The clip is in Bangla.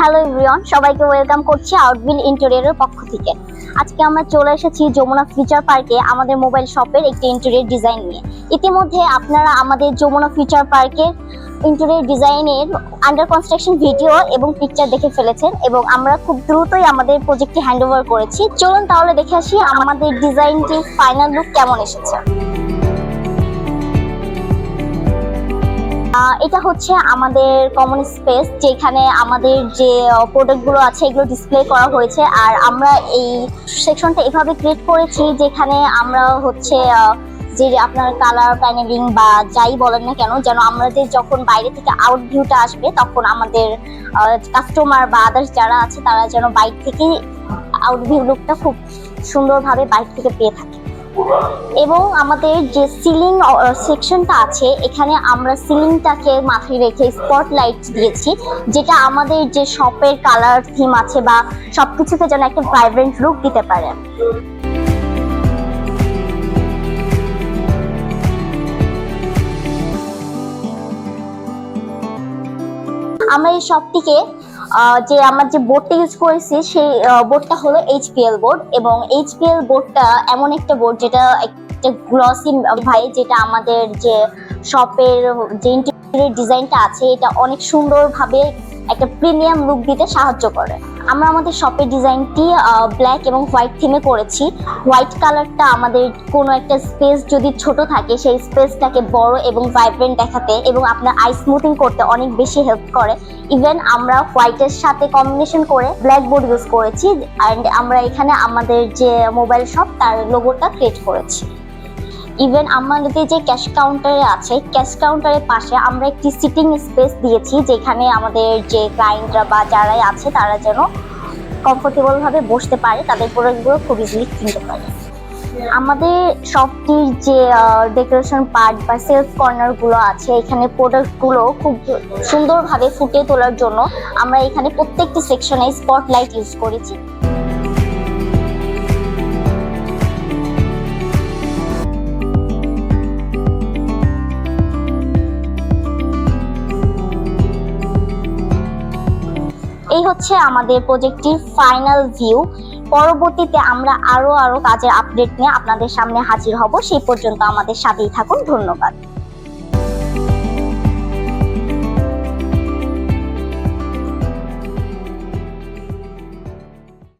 হ্যালো এভরিওয়ান সবাইকে ওয়েলকাম করছি আউটবিল ইন্টেরিয়রের পক্ষ থেকে। আজকে আমরা চলে এসেছি যমুনা ফিচার পার্কে আমাদের মোবাইল শপের একটি ইন্টেরিয়র ডিজাইন নিয়ে। ইতিমধ্যে আপনারা আমাদের যমুনা ফিচার পার্কের ইন্টেরিয়র ডিজাইনের আন্ডার কনস্ট্রাকশন ভিডিও এবং পিকচার দেখে ফেলেছেন এবং আমরা খুব দ্রুতই আমাদের প্রজেক্টটি হ্যান্ড করেছি। চলুন তাহলে দেখে আসি আমাদের ডিজাইনটির ফাইনাল লুক কেমন এসেছে। এটা হচ্ছে আমাদের কমন স্পেস যেখানে আমাদের যে প্রোডাক্টগুলো আছে এগুলো ডিসপ্লে করা হয়েছে। আর আমরা এই সেকশনটা এভাবে ক্রিয়েট করেছি যেখানে আমরা হচ্ছে যে আপনার কালার প্যানেলিং বা যাই বলেন না কেন, যেন আমাদের যখন বাইরে থেকে আউট ভিউটা আসবে, তখন আমাদের কাস্টমার বা আদার্স যারা আছে তারা যেন বাইক থেকে আউট ভিউ লুকটা খুব সুন্দরভাবে বাইক থেকে পেয়ে থাকে। এবং আমাদের যে সিলিং সেকশনটা আছে, এখানে আমরা সিলিংটাকে মাথায় রেখে স্পট লাইট দিয়েছি, যেটা আমাদের যে শপের কালার থিম আছে বা সবকিছুকে যেন একটা ভাইব্রেন্ট লুক দিতে পারে। আমরা এই শপটিকে যে আমার যে বোর্ডটা ইউজ করেছি, সেই বোর্ডটা হলো এইচপিএল বোর্ড এবং এইচপিএল বোর্ডটা এমন একটা বোর্ড যেটা একটা গ্লসি ভাই, যেটা আমাদের যে শপের যে ইন্টেরিয়র ডিজাইনটা আছে, এটা অনেক সুন্দরভাবে একটা প্রিমিয়াম লুক দিতে সাহায্য করে। আমরা আমাদের শপের ডিজাইনটি ব্ল্যাক এবং হোয়াইট থিমে করেছি। হোয়াইট কালারটা আমাদের কোনো একটা স্পেস যদি ছোট থাকে, সেই স্পেসটাকে বড় এবং ভাইব্রেন্ট দেখাতে এবং আপনার আই স্মুথিং করতে অনেক বেশি হেল্প করে। ইভেন আমরা হোয়াইটের সাথে কম্বিনেশন করে ব্ল্যাক বোর্ড ইউজ করেছি অ্যান্ড আমরা এখানে আমাদের যে মোবাইল শপ তার লোগোটা ক্রিয়েট করেছি। ইভেন আমাদের যে ক্যাশ কাউন্টারে আছে ক্যাশ কাউন্টারের পাশে আমরা একটি সিটিং স্পেস দিয়েছি, যেখানে আমাদের যে ক্লায়েন্টরা বা যারাই আছে, তারা যেন কমফোর্টেবলভাবে বসতে পারে, তাদের প্রোডাক্টগুলো খুব ইজিলি কিনতে পারে। আমাদের শপটির যে ডেকোরেশন পার্ট বা সেলফ কর্নারগুলো আছে, এখানে প্রোডাক্টগুলো খুব সুন্দরভাবে ফুটিয়ে তোলার জন্য আমরা এখানে প্রত্যেকটি সেকশনে স্পটলাইট ইউজ করেছি। এই হচ্ছে আমাদের প্রজেক্টটির ফাইনাল ভিউ পরবর্তীতে আমরা আরও আরও কাজের আপডেট নিয়ে আপনাদের সামনে হাজির হব। সেই পর্যন্ত আমাদের সাথেই থাকুন। ধন্যবাদ।